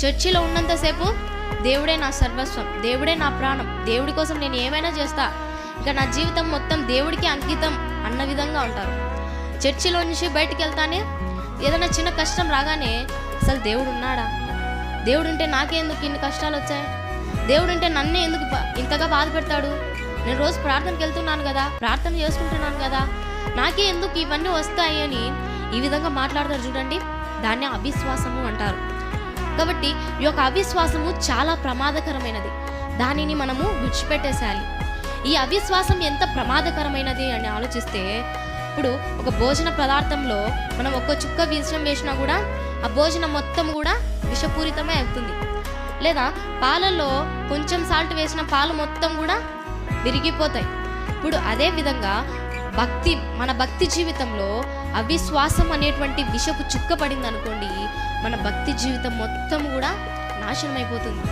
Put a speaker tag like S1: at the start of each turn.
S1: చర్చిలో ఉన్నంతసేపు దేవుడే నా సర్వస్వం దేవుడే నా ప్రాణం దేవుడి కోసం నేను ఏమైనా చేస్తా ఇంకా నా జీవితం మొత్తం దేవుడికి అంకితం అన్న విధంగా ఉంటారు. చర్చిలో నుంచి బయటికి వెళ్తానే ఏదైనా చిన్న కష్టం రాగానే అసలు దేవుడు ఉన్నాడా? దేవుడు ఉంటే నాకే ఎందుకు ఇన్ని కష్టాలు వచ్చాయి? దేవుడు ఉంటే నన్నే ఎందుకు ఇంతగా బాధ పెడతాడు నేను రోజు ప్రార్థనకి వెళ్తున్నాను కదా ప్రార్థన చేసుకుంటున్నాను కదా నాకే ఎందుకు ఇవన్నీ వస్తాయి అని ఈ విధంగా మాట్లాడతారు చూడండి. దాన్ని అవిశ్వాసము అంటారు. కాబట్టి ఈ యొక్క అవిశ్వాసము చాలా ప్రమాదకరమైనది. దానిని మనము విడిచిపెట్టేసేయాలి. ఈ అవిశ్వాసం ఎంత ప్రమాదకరమైనది అని ఆలోచిస్తే ఇప్పుడు ఒక భోజన పదార్థంలో మనం ఒక్క చుక్క విషం వేసినా కూడా ఆ భోజనం మొత్తం కూడా విషపూరితమే అవుతుంది. లేదా పాలల్లో కొంచెం సాల్ట్ వేసిన పాలు మొత్తం కూడా విరిగిపోతాయి. ఇప్పుడు అదే విధంగా భక్తి మన భక్తి జీవితంలో అవిశ్వాసం అనేటువంటి విషపు చుక్క పడింది అనుకోండి మన భక్తి జీవితం మొత్తం కూడా నాశనం అయిపోతుంది